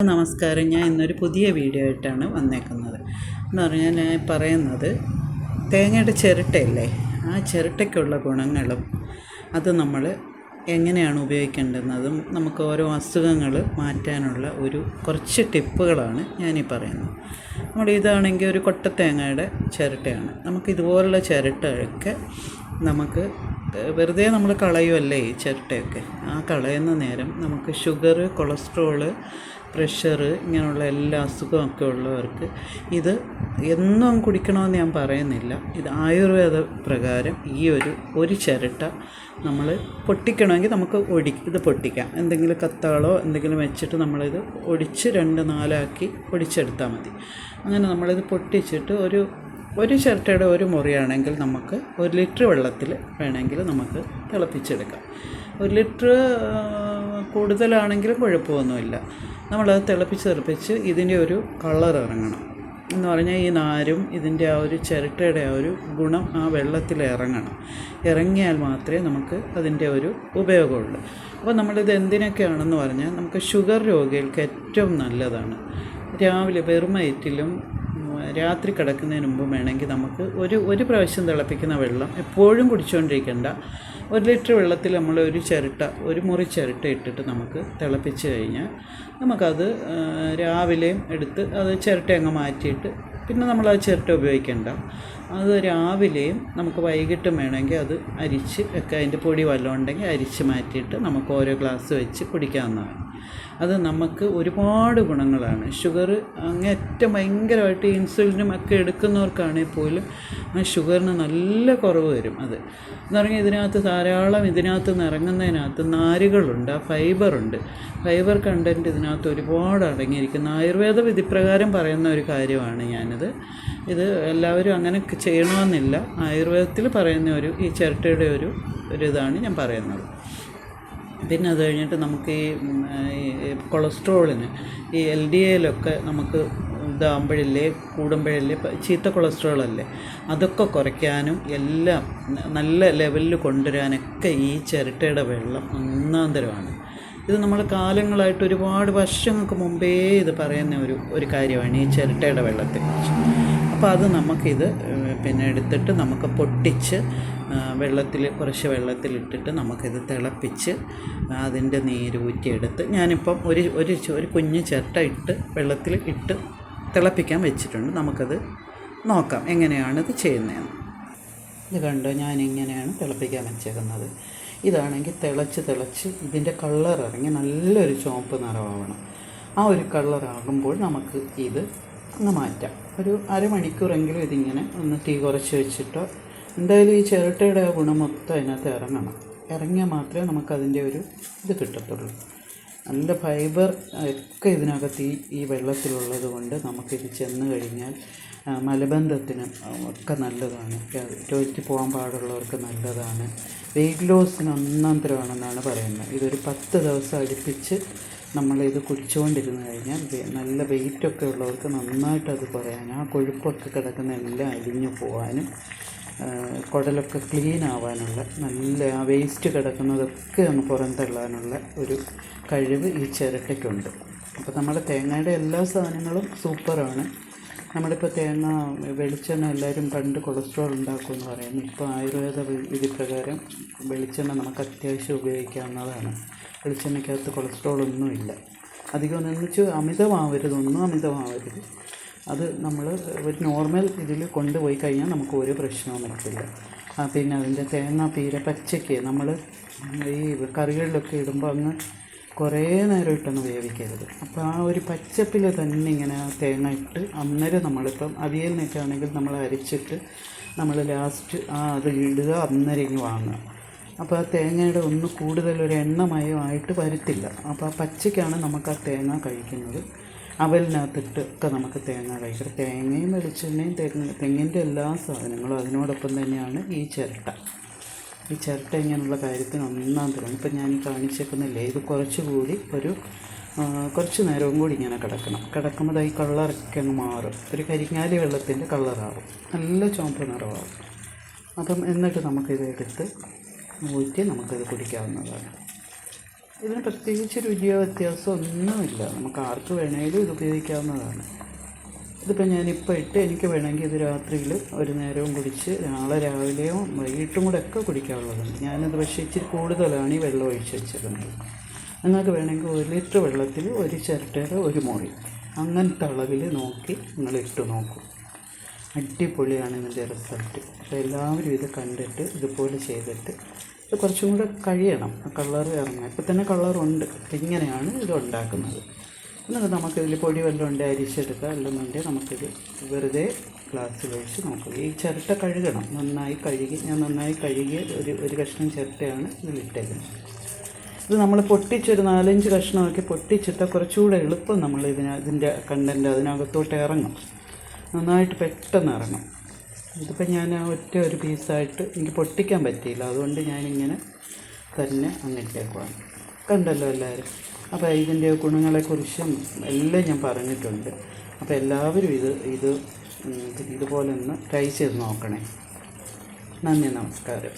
നമസ്കാരം. ഞാൻ ഇന്നൊരു പുതിയ വീഡിയോ ആയിട്ടാണ് വന്നേക്കുന്നത്. എന്ന് പറഞ്ഞാൽ ഞാൻ പറയുന്നത് തേങ്ങയുടെ ചിരട്ടയല്ലേ? ആ ചിരട്ടയ്ക്കുള്ള ഗുണങ്ങളും അത് നമ്മൾ എങ്ങനെയാണ് ഉപയോഗിക്കേണ്ടുന്നതും നമുക്ക് ഓരോ അസുഖങ്ങൾ മാറ്റാനുള്ള ഒരു കുറച്ച് ടിപ്പുകളാണ് ഞാനീ പറയുന്നത്. നമ്മുടെ ഇതാണെങ്കിൽ ഒരു കൊട്ട തേങ്ങയുടെ ചിരട്ടയാണ്. നമുക്ക് ഇതുപോലുള്ള ചിരട്ടയൊക്കെ നമുക്ക് വെറുതെ നമ്മൾ കളയുമല്ലേ ഈ ചിരട്ടയൊക്കെ? ആ കളയുന്ന നേരം നമുക്ക് ഷുഗർ കൊളസ്ട്രോൾ പ്രഷർ ഇങ്ങനെയുള്ള എല്ലാ അസുഖമൊക്കെ ഉള്ളവർക്ക് ഇത് എന്നും കുടിക്കണമെന്ന് ഞാൻ പറയുന്നില്ല. ഇത് ആയുർവേദ പ്രകാരം ഈ ഒരു ഒരു ചിരട്ട നമ്മൾ പൊട്ടിക്കണമെങ്കിൽ നമുക്ക് ഒടി ഇത് പൊട്ടിക്കാം. എന്തെങ്കിലും കത്താളോ എന്തെങ്കിലും വെച്ചിട്ട് നമ്മളിത് ഒടിച്ച് രണ്ട് നാലാക്കി ഒടിച്ചെടുത്താൽ മതി. അങ്ങനെ നമ്മളിത് പൊട്ടിച്ചിട്ട് ഒരു ഒരു ചിരട്ടയുടെ ഒരു മുറിയാണെങ്കിൽ നമുക്ക് ഒരു ലിറ്റർ വെള്ളത്തിൽ വേണമെങ്കിൽ നമുക്ക് തിളപ്പിച്ചെടുക്കാം. ഒരു ലിറ്റർ കൂടുതലാണെങ്കിലും കുഴപ്പമൊന്നുമില്ല. നമ്മളത് തിളപ്പിച്ച് തിളപ്പിച്ച് ഇതിന്റെ ഒരു കളർ ഇറങ്ങണം. എന്ന് പറഞ്ഞാൽ ഈ നാരും ഇതിന്റെ ആ ഒരു ചിരട്ടയുടെ ആ ഒരു ഗുണം ആ വെള്ളത്തിൽ ഇറങ്ങണം. ഇറങ്ങിയാൽ മാത്രമേ നമുക്ക് അതിന്റെ ഒരു ഉപയോഗമുള്ളൂ. അപ്പോൾ നമ്മളിത് എന്തിനൊക്കെയാണെന്ന് പറഞ്ഞാൽ നമുക്ക് ഷുഗർ രോഗികൾക്ക് ഏറ്റവും നല്ലതാണ്. രാവിലെ വെറും വയറ്റിലും രാത്രി കിടക്കുന്നതിന് മുമ്പ് വേണമെങ്കിൽ നമുക്ക് ഒരു ഒരു പ്രാവശ്യം തിളപ്പിക്കുന്ന വെള്ളം എപ്പോഴും കുടിച്ചുകൊണ്ടിരിക്കേണ്ട ഒരു ലിറ്റർ വെള്ളത്തിൽ നമ്മൾ ഒരു ചിരട്ട ഒരു മുറി ചിരട്ട ഇട്ടിട്ട് നമുക്ക് തിളപ്പിച്ച് കഴിഞ്ഞാൽ നമുക്കത് രാവിലെയും എടുത്ത് അത് ചിരട്ട അങ്ങ് മാറ്റിയിട്ട് പിന്നെ നമ്മൾ ആ ചിരട്ട ഉപയോഗിക്കേണ്ട. അത് രാവിലെയും നമുക്ക് വൈകിട്ടും വേണമെങ്കിൽ അത് അരിച്ച് ഒക്കെ അതിന്റെ പൊടി വല്ലതും ഉണ്ടെങ്കിൽ അരിച്ച് മാറ്റിയിട്ട് നമുക്ക് ഓരോ ഗ്ലാസ് വെച്ച് കുടിക്കാവുന്നതാണ്. അത് നമുക്ക് ഒരുപാട് ഗുണങ്ങളാണ്. ഷുഗർ അങ്ങേറ്റം ഭയങ്കരമായിട്ട് ഇൻസുലിനും ഒക്കെ എടുക്കുന്നവർക്കാണെങ്കിൽ പോലും ആ ഷുഗറിന് നല്ല കുറവ് വരും അത്. എന്ന് പറഞ്ഞാൽ ഇതിനകത്ത് ധാരാളം ഇതിനകത്ത് നിന്ന് ഇറങ്ങുന്നതിനകത്ത് നാരുകളുണ്ട് ആ ഫൈബറുണ്ട് ഫൈബർ കണ്ടന്റ് ഇതിനകത്ത് ഒരുപാട് അടങ്ങിയിരിക്കുന്നു. ആയുർവേദ വിധിപ്രകാരം പറയുന്ന ഒരു കാര്യമാണ് ഞാനിത്. ഇത് എല്ലാവരും അങ്ങനെ ചെയ്യണമെന്നില്ല. ആയുർവേദത്തിൽ പറയുന്ന ഒരു ഈ ചിരട്ടയുടെ ഒരു ഒരു ഇതാണ് ഞാൻ പറയുന്നത്. പിന്നെ അത് കഴിഞ്ഞിട്ട് നമുക്ക് ഈ കൊളസ്ട്രോളിന് ഈ എൽ ഡി എയിലൊക്കെ നമുക്ക് ഇതാകുമ്പോഴില്ലേ കൂടുമ്പോഴല്ലേ ചീത്ത കൊളസ്ട്രോൾ അല്ലേ അതൊക്കെ കുറയ്ക്കാനും എല്ലാം നല്ല ലെവലിൽ കൊണ്ടുവരാനൊക്കെ ഈ ചിരട്ടയുടെ വെള്ളം ഒന്നാന്തരമാണ്. ഇത് നമ്മൾ കാലങ്ങളായിട്ട് ഒരുപാട് വർഷങ്ങൾക്ക് മുമ്പേ ഇത് പറയുന്ന ഒരു ഒരു കാര്യമാണ് ഈ ചിരട്ടയുടെ വെള്ളത്തെക്കുറിച്ച്. അപ്പോൾ അത് നമുക്കിത് പിന്നെ എടുത്തിട്ട് നമുക്ക് പൊട്ടിച്ച് വെള്ളത്തിൽ കുറച്ച് വെള്ളത്തിലിട്ടിട്ട് നമുക്കിത് തിളപ്പിച്ച് അതിന്റെ നീര് ഊറ്റിയെടുത്ത് ഞാനിപ്പം ഒരു ഒരു ഒരു കുഞ്ഞ് ചിരട്ട ഇട്ട് വെള്ളത്തിൽ ഇട്ട് തിളപ്പിക്കാൻ വെച്ചിട്ടുണ്ട്. നമുക്കത് നോക്കാം എങ്ങനെയാണ് ഇത് ചെയ്യുന്നതെന്ന്. ഇത് കണ്ടോ? ഞാനിങ്ങനെയാണ് തിളപ്പിക്കാൻ വെച്ചേക്കുന്നത്. ഇതാണെങ്കിൽ തിളച്ച് തിളച്ച് ഇതിന്റെ കളർ ഇറങ്ങി നല്ലൊരു ചുവപ്പ് നിറമാവണം. ആ ഒരു കളറാകുമ്പോൾ നമുക്ക് ഇത് അങ്ങ് മാറ്റാം. ഒരു അരമണിക്കൂറെങ്കിലും ഇതിങ്ങനെ ഒന്ന് തീ കുറച്ച് വെച്ചിട്ടോ എന്തായാലും ഈ ചിരട്ടയുടെ ഗുണം മൊത്തം അതിനകത്ത് ഇറങ്ങണം. ഇറങ്ങിയാൽ മാത്രമേ നമുക്കതിന്റെ ഒരു ഇത് കിട്ടത്തുള്ളൂ. നല്ല ഫൈബർ ഒക്കെ ഇതിനകത്ത് ഈ ഈ വെള്ളത്തിലുള്ളത് കൊണ്ട് നമുക്കിത് ചെന്ന് കഴിഞ്ഞാൽ മലബന്ധത്തിന് ഒക്കെ നല്ലതാണ്. ടോയ്ലറ്റിൽ പോകാൻ പാടുള്ളവർക്ക് നല്ലതാണ്. വെയിറ്റ് ലോസിന് ഒന്നാം തരമാണെന്നാണ് പറയുന്നത്. ഇതൊരു പത്ത് ദിവസം അടുപ്പിച്ച് നമ്മളിത് കുടിച്ചുകൊണ്ടിരുന്ന് കഴിഞ്ഞാൽ നല്ല വെയിറ്റൊക്കെ ഉള്ളവർക്ക് നന്നായിട്ടത് അത് കുറയാനും ആ കൊഴുപ്പൊക്കെ കിടക്കുന്ന എല്ലാം അലിഞ്ഞു പോകാനും കുടലൊക്കെ ക്ലീൻ ആവാനുള്ള നല്ല ആ വേസ്റ്റ് കിടക്കുന്നതൊക്കെ ഒന്ന് പുറന്തള്ളാനുള്ള ഒരു കഴിവ് ഈ ചിരട്ടയ്ക്കുണ്ട്. അപ്പോൾ നമ്മുടെ തേങ്ങയുടെ എല്ലാ സാധനങ്ങളും സൂപ്പറാണ്. നമ്മളിപ്പോൾ തേങ്ങ വെളിച്ചെണ്ണ എല്ലാവരും പണ്ട് കൊളസ്ട്രോൾ ഉണ്ടാക്കുമെന്ന് പറയുന്നു. ഇപ്പോൾ ആയുർവേദ വിധി പ്രകാരം വെളിച്ചെണ്ണ നമുക്ക് അത്യാവശ്യം ഉപയോഗിക്കാവുന്നതാണ്. വെളിച്ചെണ്ണയ്ക്കകത്ത് കൊളസ്ട്രോൾ ഒന്നുമില്ല അധികം എന്ന് വെച്ചാൽ അമിതമാവരുത് ഒന്നും അമിതമാവരുത്. അത് നമ്മൾ ഒരു നോർമൽ ഇതിൽ കൊണ്ടുപോയി കഴിഞ്ഞാൽ നമുക്ക് ഒരു പ്രശ്നവും വരത്തില്ല പിന്നെ അതിന്റെ തേങ്ങ പീര പച്ചയ്ക്ക് നമ്മൾ ഈ കറികളിലൊക്കെ ഇടുമ്പോൾ അങ്ങ് കുറേ നേരം ഇട്ടൊന്ന് വേവിക്കരുത്. അപ്പോൾ ആ ഒരു പച്ചപ്പിൽ തന്നെ ഇങ്ങനെ തേങ്ങ ഇട്ട് അന്നേരം നമ്മളിപ്പം അവിയലിനൊക്കെ ആണെങ്കിൽ നമ്മൾ അരച്ചിട്ട് നമ്മൾ ലാസ്റ്റ് ആ അത് ഇടുക അന്നേരം ഇങ്ങ് വാങ്ങുക. അപ്പോൾ ആ തേങ്ങയുടെ ഒന്ന് കൂടുതൽ ഒരു എണ്ണമയമായിട്ട് വരത്തില്ല. അപ്പോൾ ആ പച്ചയ്ക്കാണ് നമുക്ക് ആ തേങ്ങ കഴിക്കുന്നത്. അവലിനകത്തിട്ട് ഒക്കെ നമുക്ക് തേങ്ങ കഴിക്കാം. തേങ്ങയും വെളിച്ചെണ്ണയും തെങ്ങ് തെങ്ങിന്റെ എല്ലാ സാധനങ്ങളും അതിനോടൊപ്പം തന്നെയാണ് ഈ ചിരട്ട. ഈ ചിരട്ട ഇങ്ങനെയുള്ള കാര്യത്തിന് ഒന്നാം തരം. ഇപ്പം ഞാൻ കാണിച്ചേക്കുന്നില്ലേ ഇത് കുറച്ചുകൂടി ഒരു കുറച്ച് നേരവും കൂടി ഇങ്ങനെ കിടക്കണം. കിടക്കുമ്പോൾ ഈ കളറൊക്കെ അങ്ങ് മാറും. ഒരു കരിങ്ങാലി വെള്ളത്തിന്റെ കളറാവും. നല്ല ചുവപ്പ് നിറമാവും. അപ്പം എന്നിട്ട് നമുക്കിത് എടുത്ത് ഊറ്റി നമുക്കത് കുടിക്കാവുന്നതാണ്. ഇതിന് പ്രത്യേകിച്ച് രുചിയോ വ്യത്യാസമോ ഒന്നുമില്ല. നമുക്ക് ആർക്ക് വേണമെങ്കിലും ഇത് ഉപയോഗിക്കാവുന്നതാണ്. ഇതിപ്പോൾ ഞാനിപ്പോൾ ഇട്ട് എനിക്ക് വേണമെങ്കിൽ ഇത് രാത്രിയിൽ ഒരു നേരവും കുടിച്ച് നാളെ രാവിലെയും വൈകിട്ടും കൂടെ ഒക്കെ കുടിക്കാവുന്നതാണ്. ഞാനത് പക്ഷേ ഇച്ചിരി കൂടുതലാണ് ഈ വെള്ളം ഒഴിച്ച് വെച്ചിരുന്നത് നിങ്ങൾക്ക് വേണമെങ്കിൽ ഒരു ലിറ്റർ വെള്ളത്തിൽ ഒരു ചിരട്ടയുടെ ഒരു മുറി അങ്ങനത്തെ അളവിൽ നോക്കി നിങ്ങൾ ഇട്ട് നോക്കൂ. അടിപൊളിയാണ് ഇതിന്റെ റിസൾട്ട് അപ്പോൾ എല്ലാവരും ഇത് കണ്ടിട്ട് ഇതുപോലെ ചെയ്തിട്ട് ഇത് കുറച്ചും കൂടെ കഴിയണം. കളർ ഇറങ്ങാൻ. ഇപ്പം തന്നെ കളറുണ്ട് അപ്പം ഇങ്ങനെയാണ് ഇത് ഉണ്ടാക്കുന്നത്. എന്നിട്ട് നമുക്കിതിൽ പൊടി വല്ലതും ഉണ്ട് അരിച്ചെടുക്കുക അല്ലെന്നുണ്ടെങ്കിൽ നമുക്കിത് വെറുതെ ഗ്ലാസ്സിൽ ഒഴിച്ച് നോക്കുക ഈ ചിരട്ട കഴുകണം. നന്നായി കഴുകി ഞാൻ നന്നായി കഴുകി ഒരു ഒരു കഷ്ണം ചിരട്ടയാണ് ഇതിലിട്ടേക്കുന്നത് ഇത് നമ്മൾ പൊട്ടിച്ചൊരു നാലഞ്ച് കഷ്ണമാക്കി പൊട്ടിച്ചിട്ടാൽ കുറച്ചുകൂടെ എളുപ്പം നമ്മൾ ഇതിന് ഇതിന്റെ കണ്ടന്റ് അതിനകത്തോട്ട് ഇറങ്ങും. നന്നായിട്ട് പെട്ടെന്ന് ഇറങ്ങും. ഇതിപ്പോൾ ഞാൻ ഒറ്റ ഒരു പീസായിട്ട് എനിക്ക് പൊട്ടിക്കാൻ പറ്റിയില്ല. അതുകൊണ്ട് ഞാനിങ്ങനെ തന്നെ അങ്ങിട്ടേക്കുവാണ് കണ്ടല്ലോ എല്ലാവരും. അപ്പോൾ ഇതിന്റെ ഗുണങ്ങളെക്കുറിച്ചും എല്ലാം ഞാൻ പറഞ്ഞിട്ടുണ്ട്. അപ്പോൾ എല്ലാവരും ഇത് ഇത് ഇതുപോലെ ഒന്ന് ട്രൈ ചെയ്ത് നോക്കണേ. നന്ദി നമസ്കാരം.